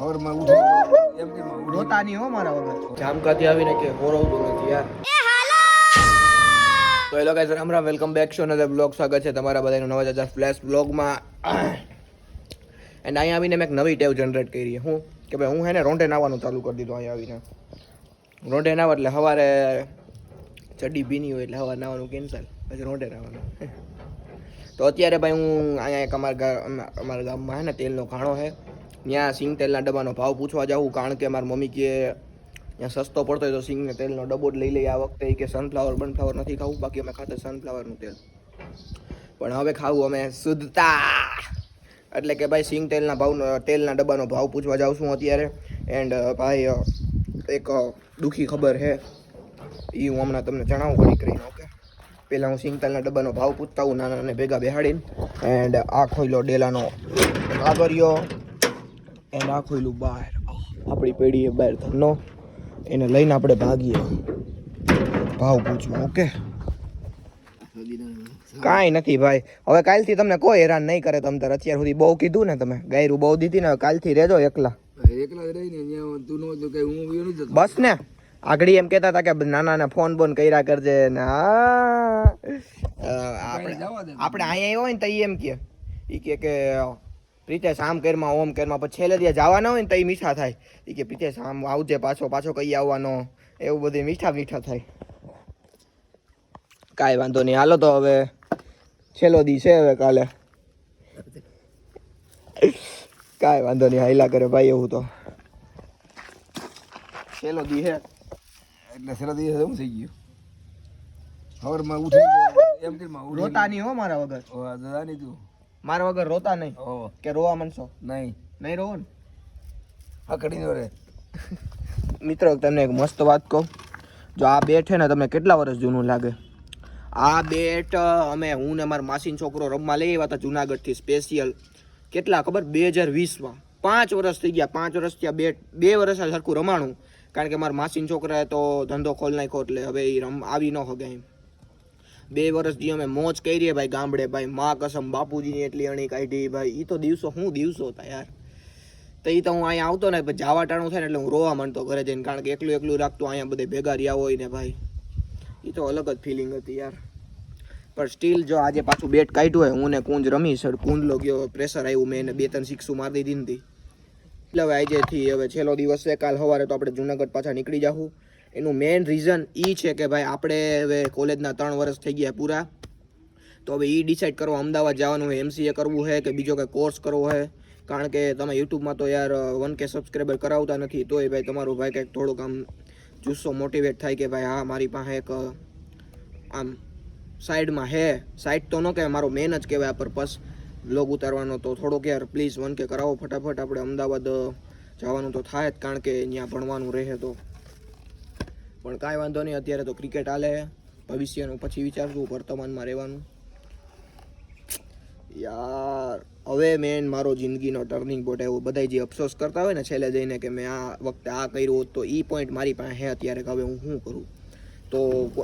સવારમાં ઉઠી એમ કે રોતા નહીં હો મારા વગર. જામકાથી આવીને કે હોરવતું નથી યાર. તો hello guys Ram Ram welcome back show નદર બ્લોગ સ્વાગત છે તમારા બધાનું નવા જાજા ફ્લેશ બ્લોગમાં એન્ડ અહીંયા આવીને મેં એક નવી ટેવ જનરેટ કરી હું? કે ભાઈ હું હે ને રોંઢે નાવાનું ચાલુ કરી દીધું અહીંયા આવીને. રોંઢે નાવા એટલે સવારે ચડી ભીની હોય એટલે સવારે નાવાનું કેન્સલ પછી રોંઢે નાવાનું. તો અત્યારે ભાઈ હું અહીંયા એક અમારા અમારા ગામમાં હે ને તેલનો ઘાણો છે ત્યાં સિંગ તેલના ડબ્બાનો ભાવ પૂછવા જાઉં, કારણ કે મારી મમ્મી કે ત્યાં સસ્તો પડતો હોય તો સિંગને તેલનો ડબ્બો જ લઈ લઈએ. આ વખતે કે સનફ્લાવર બનફ્લાવર નથી ખાવું, બાકી અમે ખાતા સનફ્લાવરનું તેલ. પણ હવે ખાવું અમે શુદ્ધતા. એટલે કે ભાઈ, સિંગ તેલના ભાવનો, તેલના ડબ્બાનો ભાવ પૂછવા જાઉં છું અત્યારે. એન્ડ ભાઈ એક દુઃખી ખબર છે એ હું હમણાં તમને જણાવું ઘડી કરીને ઓકે? પહેલાં હું સિંગ તેલના ડબ્બાનો ભાવ પૂછતા હું નાના નાના ભેગા બેહાડીને. એન્ડ આ ખોઈલો ડેલાનો કાગરિયો એન્ડ આ ખોઈલું બહાર આપણી પેઢીએ બહાર ધનો એને લઈને આપણે ભાગીએ. ભાવ પૂછવા ઓકે? કાંઈ નથી ભાઈ. હવે કાલથી તમને કોઈ હેરાન નહીં કરે તમે અત્યાર સુધી બહુ કીધું ને તમે. ગાયરું બહુ દીધી ને કાલથી રહેજો એકલા. બસ ને. આગળ એમ કહેતા હતા કે નાના ને ફોન બોન કર્યા કરજે ને આપણે આપણે અહીંયા હોય ને તો એમ કે એ કે કે પ્રીતેશ આમ કેરમાં ઓમ કેરમાં પછી છેલ્લે દિવસ જવાના હોય ને તો એ મીઠા થાય. એ કે પ્રિતેશ આમ આવજે પાછો પાછો કઈ આવવાનો. એવું બધું મીઠા મીઠા થાય. કાંઈ વાંધો નહીં. હાલો તો હવે છેલ્લો દી છે હવે કાલે. કાંઈ વાંધો નહીં. હાઈલા કરે ભાઈ એવું તો. છેલ્લો દી છે. એટલે છેલ્લો દી શું થઈ ગયું? સવારમાં ઉઠી એમ કે રોતા નહીં હો મારા વગર. દાદા નહીં તું. મારા વગર રોતા નહીં કે રોવા મનશો નહીં. નહીં રોવો ને? પકડીને રે. મિત્રો તમને એક મસ્ત વાત કહું. જો આ બેટ છે ને તમને કેટલા વર્ષ જૂનું લાગે? આ બેટ અમે હું ને મારા માસીન છોકરો રમવા લઈ આવ્યા હતા જુનાગઢથી સ્પેશિયલ કેટલા ખબર? બે હજાર વીસમાં. પાંચ વર્ષ થઈ ગયા પાંચ વર્ષ ત્યાં બેટ. બે વર્ષ આ સરખું રમાણું. કારણ કે મારા માસીન છોકરાએ તો ધંધો ખોલ નાખ્યો એટલે હવે એ રમ આવી ન હગે એમ. બે વર્ષથી અમે મોજ કરીએ ભાઈ ગામડે, ભાઈ મા કસમ, બાપુજીની એટલી અણી કાઢી, ભાઈ એ તો દિવસો, હું દિવસો હતા યાર. તો એ તો હું અહીંયા આવતો ને, પછી જાવા ટાણું થાય ને એટલે હું રોવા માંડતો ઘરે જઈને, કારણ કે એકલું એકલું રાખતો અહીંયા બધે ભેગા રહ્યા હોય ને ભાઈ. એ તો અલગ જ ફિલિંગ હતી યાર. પણ સ્ટીલ જો આજે પાછું બેટ કાઢ્યું હોય, હું ને કુંજ રમી, સર કુંજલો ગયો પ્રેશર આવ્યું મેં એને બે ત્રણ સિક્સું મારી દીધી હતી એટલે હવે આજેથી હવે છેલ્લો દિવસ છે, કાલ સવારે તો આપણે જુનાગઢ પાછા નીકળી જાઉં એનું મેઇન રીઝન એ છે કે ભાઈ આપણે હવે કોલેજના ત્રણ વર્ષ થઈ ગયા પૂરા, તો હવે એ ડિસાઇડ કરો અમદાવાદ જવાનું હોય એમસીએ કરવું છે કે બીજો કંઈ કોર્સ કરવો છે કારણ કે તમે યુટ્યુબમાં તો યાર વન કે સબસ્ક્રાઈબર કરાવતા નથી, તોય ભાઈ તમારું ભાઈ કંઈક થોડુંક આમ જુસ્સો મોટિવેટ થાય કે ભાઈ હા, મારી પાસે એક આમ સાઈડમાં હે. સાઈડ તો ન કહેવાય, મારો મેન જ કહેવાય આ પર્પસ બ્લોગ ઉતારવાનો તો થોડોક યાર પ્લીઝ વન કે કરાવો ફટાફટ, આપણે અમદાવાદ જવાનું તો થાય જ, કારણ કે અહીંયા ભણવાનું રહે તો. પણ કાંઈ વાંધો નહીં અત્યારે તો ક્રિકેટ હાલે ભવિષ્યનું પછી વિચારશું વર્તમાનમાં રહેવાનું. યાર હવે મેન મારો જિંદગીનો ટર્નિંગ પોઈન્ટ આવ્યો બધા જે અફસોસ કરતા હોય ને છેલ્લે જઈને કે મેં આ વખતે આ કર્યું હોત તો એ પોઈન્ટ મારી પાસે હે અત્યારે હવે હું શું કરું? તો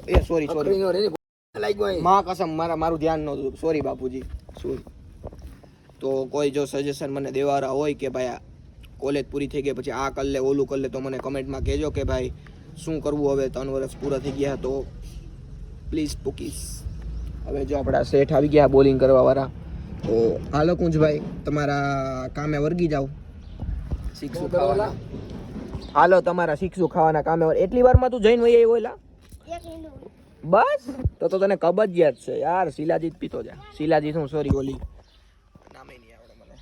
એ સોરી સોરી. મા કસમ મારા મારું ધ્યાન નહોતું સોરી બાપુજી. સોરી તો કોઈ જો સજેશન મને દેવારા હોય કે ભાઈ આ કોલેજ પૂરી થઈ ગઈ પછી આ કર લે ઓલું કર લે તો મને કમેન્ટમાં કહેજો કે ભાઈ શું કરવું હવે? ત્રણ વર્ષ પૂરા થઈ ગયા તો પ્લીઝ પૂકીસ હવે જો આપણા શેઠ આવી ગયા બોલિંગ કરવાવાળા તો હાલો કુંજભાઈ તમારા કામે વર્ગી જાઓ. શીખશું ખાવાના. હાલો તમારા શીખશું ખાવાના કામે વર- એટલી વારમાં તું જઈને વહી આવ્યો એલા બસ? તો તો તને કબજિયાત છે યાર શિલાજીત પીતો જા. શિલાજીત હું સોરી ઓલી નામે નહીં આવડે મને.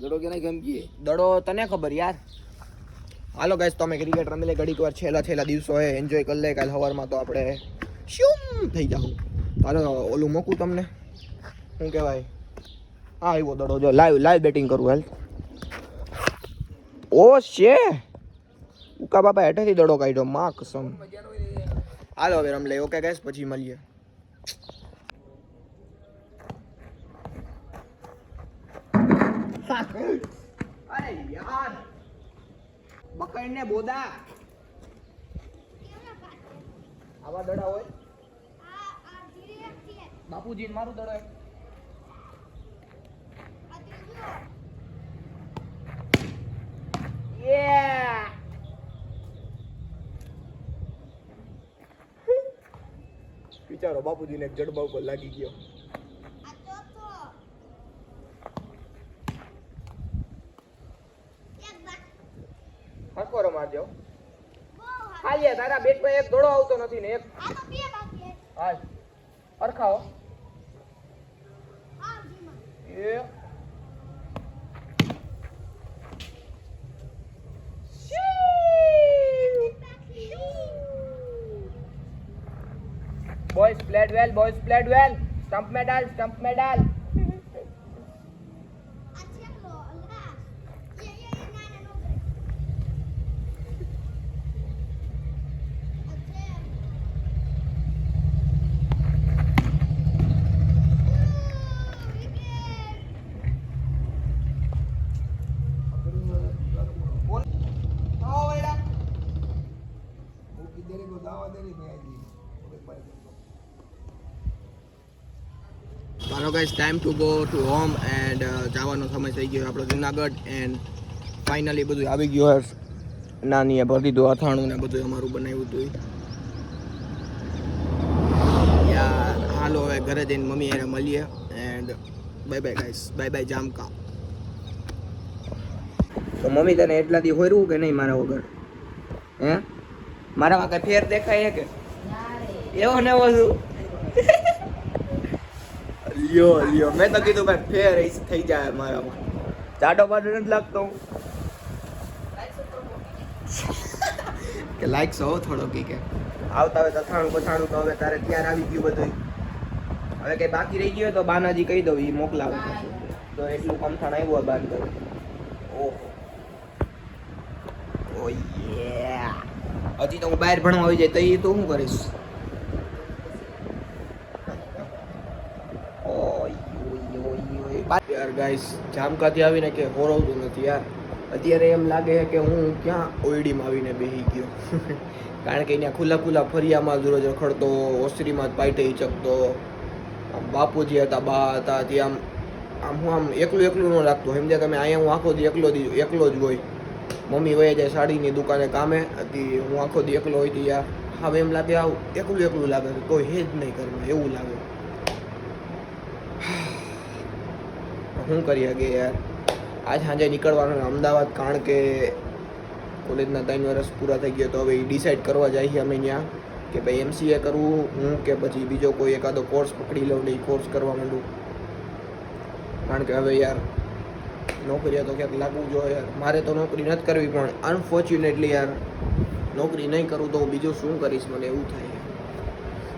દડો કે નહીં ગમકી દડો તને ખબર યાર. હાલો ગાઈસ તમે ક્રિકેટ રમી લે ઘડીક વાર છેલ્લા છેલ્લા દિવસો હે એન્જોય કરી લે કાલ સવારમાં તો આપણે શ્યુમ થઈ જાઉં હાલો ઓલું મૂકું તમને? શું કહેવાય? હા આવ્યો દડો, જો લાઈવ લાઈવ બેટિંગ કરું, હાલ. ઓ છે ઉકા બાપા હેઠેથી દડો કાઢ્યો, માં કસમ. હાલો, હવે રમ લે ઓકે ગાઈસ પછી મળીએ. અરે યાર! બકરીને બોદા. આવા દડા હોય? બાપુજી મારું દડો એક. Yeah! વિચારો, બાપુજીને જડબા ઉપર લાગી ગયો. एक। आज। और खाओ। एक boys played well boys played well stump में डाल स्टंप में डाल। મારો guys time to go to home and જવાનો સમય થઈ ગયો. આપણો જુનાગઢ એન્ડ ફાઇનલી બધું આવી ગયું હશે નાની ભરી દીધું અથાણું ને બધું અમારું બનાવ્યું હતું યાર, હાલો હવે ઘરે જઈને મમ્મી એને મળીએ and bye bye guys bye bye Jamka. તો મમ્મી તને એટલાથી હોયરું કે નહીં મારા વગર? હે? મારામાં કઈ ફેર દેખાય કે? એવો ને એવો છું. લ્યો લ્યો. મેં તો કીધું ભાઈ ફેર થઈ જાય મારામાં. જાડો પાડો નથી લાગતો કે લાઈક સો થોડો કી કે આવતા હવે તથાણું પથાણું તો હવે તારે ત્યાં આવી ગયું બધું હવે કઈ બાકી રહી ગયું તો બાનાજી કહી દઉં એ મોકલાવે. તો એટલું કમથાણ આવ્યું બાન કરું ઓહો. ઓ યે હજી તો હું બહાર ભણવા આવી જાય તો એ તો હું કરીશ? યાર ગાઈસ જામકાથી આવીને કે હોરવતું નથી યાર. અત્યારે એમ લાગે છે કે હું ક્યાં ઓઈડીમાં આવીને બેસી ગયો. કારણ કે અહીંયા ખુલ્લા ખુલ્લા ફરિયામાં જ રોજ રખડતો, ઓસરીમાં જ પાઇટે ચકતો. બાપુજી હતા, બા હતા ત્યાં આમ આમ હું આમ એકલું એકલું ન લાગતું સમજ્યા તમે અહીંયા હું આખો દી એકલો એકલો જ હોય. મમ્મી વહી જાય સાડીની દુકાને કામે હતી હું આખો દી એકલો હોય યા હવે એમ લાગે આવું, એકલું એકલું લાગે કોઈ હે જ નહીં ઘરમાં, એવું લાગે. શું કરી શકે યાર? આજ સાંજે નીકળવાનું અમદાવાદ, કારણ કે કોલેજના ત્રણ વર્ષ પૂરા થઈ ગયા, તો હવે એ ડિસાઈડ કરવા છે અમે ત્યાં, કે ભાઈ એમસીએ કરવું, હું કે પછી બીજો કોઈ એકાદો કોર્સ પકડી લઉં ને એ કોર્સ કરવા માંડું. કારણ કે હવે યાર નોકરીએ તો ક્યાંક લાગવું જોઈએ. મારે તો નોકરી નથી કરવી, પણ અનફોર્ચ્યુનેટલી યાર, નોકરી નહીં કરું તો હું બીજું શું કરીશ? મને એવું થાય.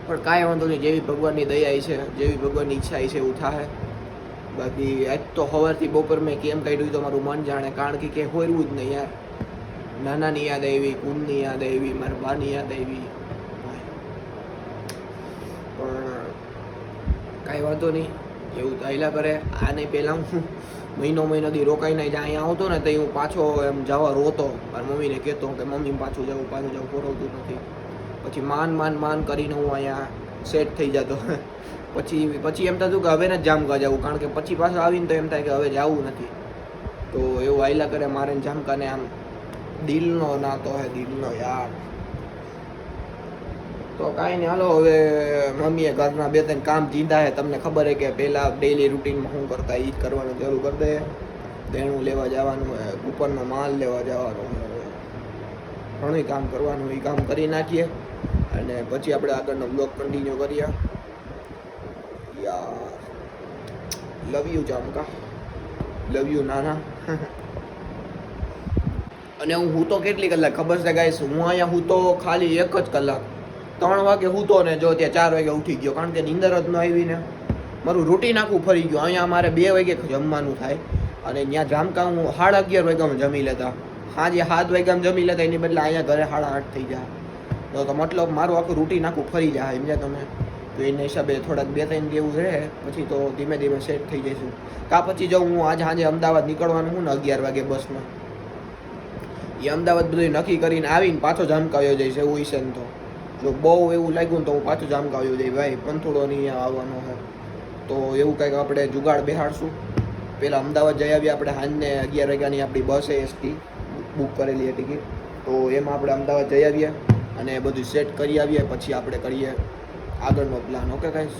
પણ કાંઈ વાંધો નહીં, જેવી ભગવાનની દયા છે, જેવી ભગવાનની ઈચ્છા છે, એવું થાય બાકી આજ તો સવારથી બપોર મેં કેમ કાઢ્યું તો મારું મન જાણે, કારણ કે કે હોરવું જ નહીં યાર. નાનાની યાદ આવી કુંભની યાદ આવી, મારા બાની યાદ આવી. પણ કાંઈ વાંધો નહીં, એવું થયેલા કરે આને પહેલાં હું મહિનો મહિનો દી રોકાઈને જ્યાં અહીંયા આવતો ને તો હું પાછો એમ જવા રોતો. મારા મમ્મીને કહેતો કે મમ્મી પાછું જાઉં પાછું જાઉં પોરવતું નથી. પછી માન માન માન કરીને હું અહીંયા સેટ થઈ જતો. પછી પછી એમ થતું કે હવે ને જામકા જવું, કારણ કે પછી પાછું આવીને તો એમ થાય કે હવે જવું નથી. તો એવું આયલા કરે મારે જામકાને આમ દિલનો નાતો હે, દિલનો યાર. તો કાંઈ નહીં. હાલો, હવે મમ્મીએ ઘરના બે ત્રણ કામ દીધા છે. તમને ખબર હે કે પહેલાં ડેઈલી રૂટીનમાં શું કરતા એ જ કરવાનું ચાલુ કરી દે. દેણું લેવા જવાનું હે કૂપનનો માલ લેવા જવાનો હે ઘણું કામ કરવાનું એ કામ કરી નાખીએ. અને પછી આપણે આગળનો બ્લોગ કન્ટિન્યુ કરીએ. યાર love you Jamka. Love you નાના. અને હું હું તો કેટલી કલાક? ખબર છે ગાઈસ હું અહીંયા હું તો ખાલી એક જ કલાક. ત્રણ વાગે સૂતો ને જો ત્યાં ચાર વાગે ઉઠી ગયો, કારણ કે નીંદર જ ન આવી ને. મારું રૂટીન આખું ફરી ગયું. અહીંયા મારે બે વાગે જમવાનું થાય. અને ત્યાં જામકા હું સાડા અગિયાર વાગ્યામાં જમી લેતા. સાંજે સાત વાગ્યામાં જમી લેતા, એની બદલે અહીંયા ઘરે સાડા આઠ થઈ જાય તો મતલબ મારું આખું રૂટીન આખું ફરી જાય, સમજ્યા તમે? તો એના હિસાબે થોડાક બે ત્રણ દેવું રહે, પછી તો ધીમે ધીમે સેટ થઈ જઈશું. કા પછી જો હું આજે સાંજે અમદાવાદ નીકળવાનું હું ને અગિયાર વાગે બસમાં. એ અમદાવાદ બધું નક્કી કરીને આવીને પાછો જામકાવ્યો જઈશ, એવું ને તો. જો બહુ એવું લાગ્યું ને તો હું પાછું જામકાવ્યો જાય ભાઈ, પંથોડો નહીં આવવાનો છે. તો એવું કંઈક આપણે જુગાડ બેહાડશું. પહેલાં અમદાવાદ જઈ આવીએ આપણે સાંજને અગિયાર વાગ્યાની આપણી બસ છે એસટી, બુક કરેલી હતી તો એમાં આપણે અમદાવાદ જઈ આવીએ અને બધું સેટ કરી આવીએ, પછી આપણે કરીએ આગળનો પ્લાન ઓકે ગાઈસ